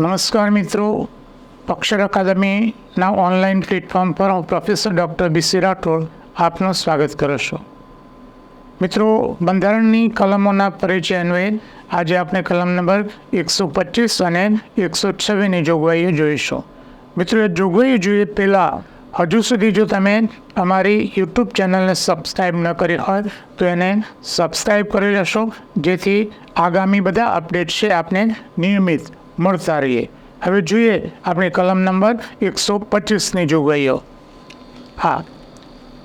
નમસ્કાર મિત્રો. અક્ષર અકાદમીના online platform પર હું પ્રોફેસર ડૉક્ટર બીસી રાઠોડ આપનું સ્વાગત કરું છું. મિત્રો, બંધારણની કલમોના પરિચય અન્વયે આજે આપણે કલમ નંબર એકસો પચીસ અને એકસો છવ્વીસની જોગવાઈઓ જોઈશું. મિત્રો, એ જોગવાઈઓ જોઈએ પહેલાં હજુ સુધી જો તમે અમારી યુટ્યુબ ચેનલને સબસ્ક્રાઈબ ન કરી હોય, તો એને સબસ્ક્રાઈબ કરી લેશો. જેથી આગામી બધા અપડેટ છે આપને નિયમિત મળતા રહીએ હવે જોઈએ આપણે કલમ નંબર એકસો પચીસની જોગવાઈઓ હા,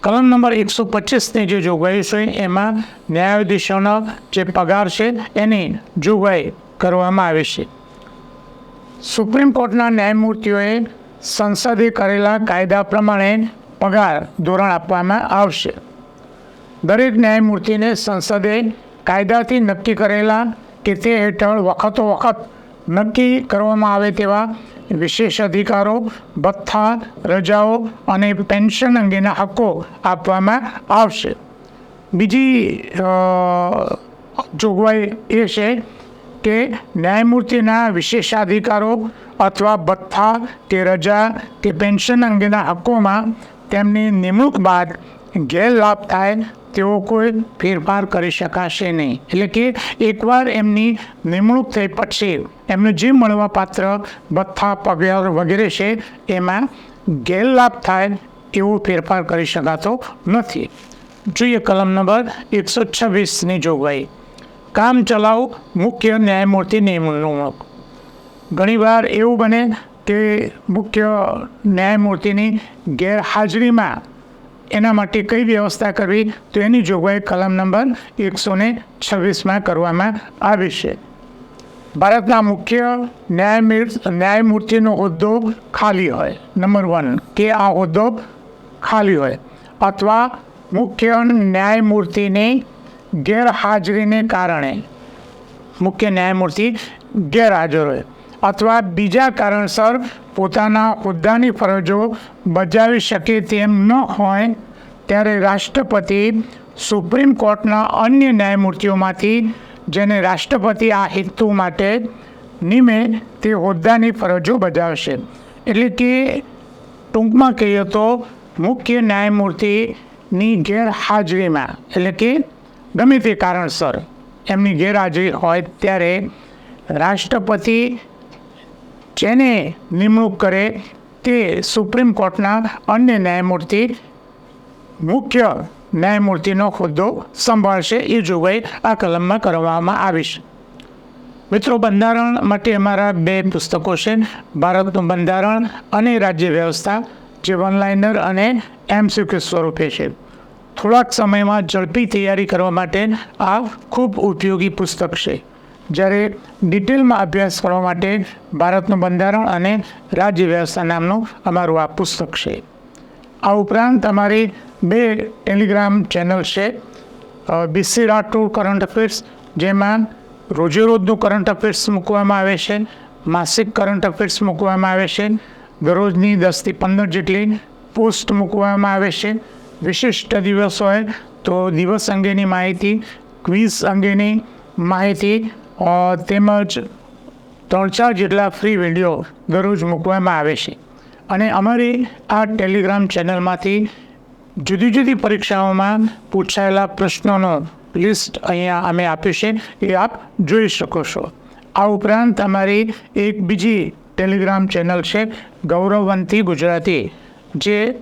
કલમ નંબર એકસો પચીસની જે જોગવાઈઓ છે, એમાં ન્યાયાધીશોનો જે પગાર છે, એની જોગવાઈ કરવામાં આવી છે. સુપ્રીમ કોર્ટના ન્યાયમૂર્તિઓએ સંસદે કરેલા કાયદા પ્રમાણે પગાર ધોરણ આપવામાં આવશે. દરેક ન્યાયમૂર્તિને સંસદે કાયદાથી નક્કી કરેલા કે તે હેઠળ વખતો વખત નક્કી કરવામાં આવે તેવા વિશેષ અધિકારો, ભથ્થા, રજાઓ અને પેન્શન અંગેના હક્કો આપવામાં આવશે. બીજી જોગવાઈ એ છે કે ન્યાયમૂર્તિના વિશેષાધિકારો અથવા ભથ્થા કે રજા કે પેન્શન અંગેના હક્કોમાં તેમની નિમણૂક બાદ ગેરલાભ થાય તેવો કોઈ ફેરફાર કરી શકાશે નહીં. એટલે કે એકવાર એમની નિમણૂક થઈ પછી એમને જે મળવાપાત્ર ભથ્થા પગાર વગેરે છે, એમાં ગેરલાભ થાય એવો ફેરફાર કરી શકાતો નથી. જોઈએ કલમ નંબર એકસો છવ્વીસની જોગવાઈ. કામ ચલાવ મુખ્ય ન્યાયમૂર્તિ નિમણૂક. ઘણીવાર એવું બને કે મુખ્ય ન્યાયમૂર્તિની ગેરહાજરીમાં એના માટે કઈ વ્યવસ્થા કરવી, તો એની જોગવાઈ કલમ નંબર એકસો ને છવ્વીસમાં કરવામાં આવી છે. ભારતના મુખ્ય ન્યાયમૂર્તિ, ન્યાયમૂર્તિનો હોદ્દો ખાલી હોય. નંબર વન કે આ હોદ્દો ખાલી હોય. અથવા મુખ્ય ન્યાયમૂર્તિની ગેરહાજરીને કારણે મુખ્ય ન્યાયમૂર્તિ ગેરહાજર હોય. અથવા બીજા કારણસર પોતાના હોદ્દાની ફરજો બજાવી શકે તેમ ન હોય, ત્યારે રાષ્ટ્રપતિ સુપ્રીમ કોર્ટના અન્ય ન્યાયમૂર્તિઓમાંથી, જેને રાષ્ટ્રપતિ આ હેતુ માટે નિમે તે હોદ્દાની ફરજો બજાવશે. એટલે કે ટૂંકમાં કહીએ તો મુખ્ય ન્યાયમૂર્તિની ગેરહાજરીમાં, એટલે કે ગમે તે કારણસર એમની ગેરહાજરી હોય, ત્યારે રાષ્ટ્રપતિ જેને નિમણૂક કરે તે સુપ્રીમ કોર્ટના અન્ય ન્યાયમૂર્તિ, મુખ્ય ન્યાયમૂર્તિનો હોદ્દો સંભાળશે એ જોગવાઈ આ કલમમાં કરવામાં આવી છે મિત્રો, બંધારણ માટે અમારા બે પુસ્તકો છે. ભારતનું બંધારણ અને રાજ્ય વ્યવસ્થા, જે વનલાઇનર અને એમસીક્યુ સ્વરૂપે છે. થોડાક સમયમાં ઝડપી તૈયારી કરવા માટે આ ખૂબ ઉપયોગી પુસ્તક છે. જ્યારે ડિટેલમાં અભ્યાસ કરવા માટે ભારતનું બંધારણ અને રાજ્ય વ્યવસ્થા નામનું અમારું આ પુસ્તક છે. આ ઉપરાંત અમારી બે ટેલિગ્રામ ચેનલ છે B C two current affairs જેમાં રોજેરોજનું કરંટ અફેર્સ મૂકવામાં આવે છે, માસિક કરંટ અફેર્સ મૂકવામાં આવે છે, દરરોજની દસથી પંદર જેટલી પોસ્ટ મૂકવામાં આવે છે, વિશિષ્ટ દિવસ હોય તો દિવસ અંગેની માહિતી ક્વિઝ અંગેની માહિતી તેમજ ત્રણ ચાર જેટલા ફ્રી વીડિયો દરરોજ મૂકવામાં આવે છે. અને અમારી આ ટેલિગ્રામ ચેનલમાંથી જુદી જુદી પરીક્ષાઓમાં પૂછાયેલા પ્રશ્નોનો લિસ્ટ અહીંયા અમે આપ્યું છે, એ આપ જોઈ શકો છો. આ ઉપરાંત અમારી એક બીજી ટેલિગ્રામ ચેનલ છે, ગૌરવવંતી ગુજરાતી, જે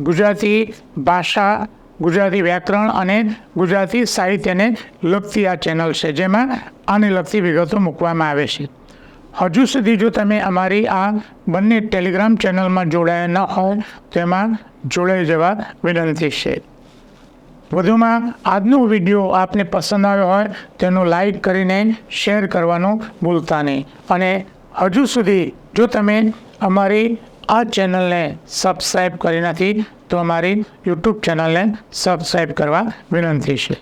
ગુજરાતી ભાષા ગુજરાતી વ્યાકરણ અને ગુજરાતી સાહિત્યને લગતી આ ચેનલ છે, જેમાં આને લગતી વિગતો મૂકવામાં આવે છે. હજુ સુધી જો તમે અમારી આ બંને ટેલિગ્રામ ચેનલમાં જોડાયા ન હોય, તો એમાં જોડાઈ જવા વિનંતી છે. વધુમાં આજનો વીડિયો આપને પસંદ આવ્યો હોય તેનું લાઈક કરીને શેર કરવાનું ભૂલતા નહીં. અને હજુ સુધી જો તમે અમારી આ ચેનલને સબસ્ક્રાઈબ કરી નથી તો અમારી યુટ્યુબ ચેનલને સબસ્ક્રાઈબ કરવા વિનંતી છે.